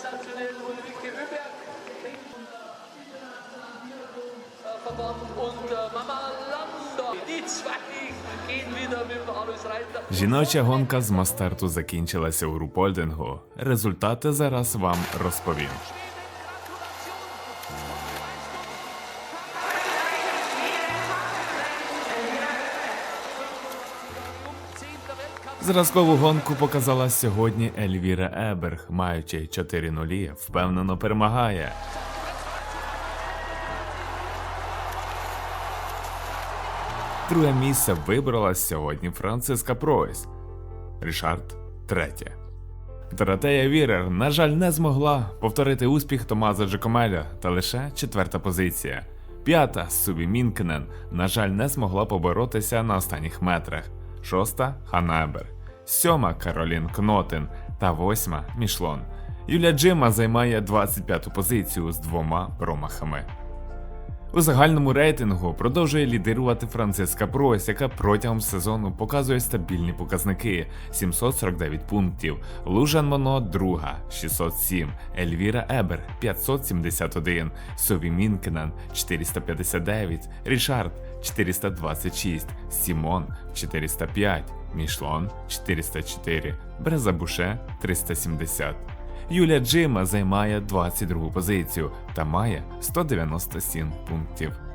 sensationell Ulrike äh, Reiter. Жіноча гонка з мастарту закінчилася у Рупольдингу. Результати зараз вам розповім. Зразкову гонку показала сьогодні Ельвіра Еберг, маючи 4 нулі, впевнено перемагає. Друге місце вибрала сьогодні Франциска Пройс. Рішард третє. Доротея Вірер, на жаль, не змогла повторити успіх Томаза Джекомеля та лише четверта позиція. П'ята Субі Мінкенен, на жаль, не змогла поборотися на останніх метрах. Шоста Ханна Ебер. Сьома Каролін Кнотен та восьма Мішлон. Юлія Джима займає 25-ту позицію з двома промахами. У загальному рейтингу продовжує лідирувати Франциска Пройс, яка протягом сезону показує стабільні показники 749 пунктів. Лужан Моно друга 607, Ельвіра Ебер 571, Сові Мінкенен 459, Рішард 426, Сімон 405, Мішлон 404, Брезабуше 370. Юлія Джима займає 22 позицію та має 197 пунктів.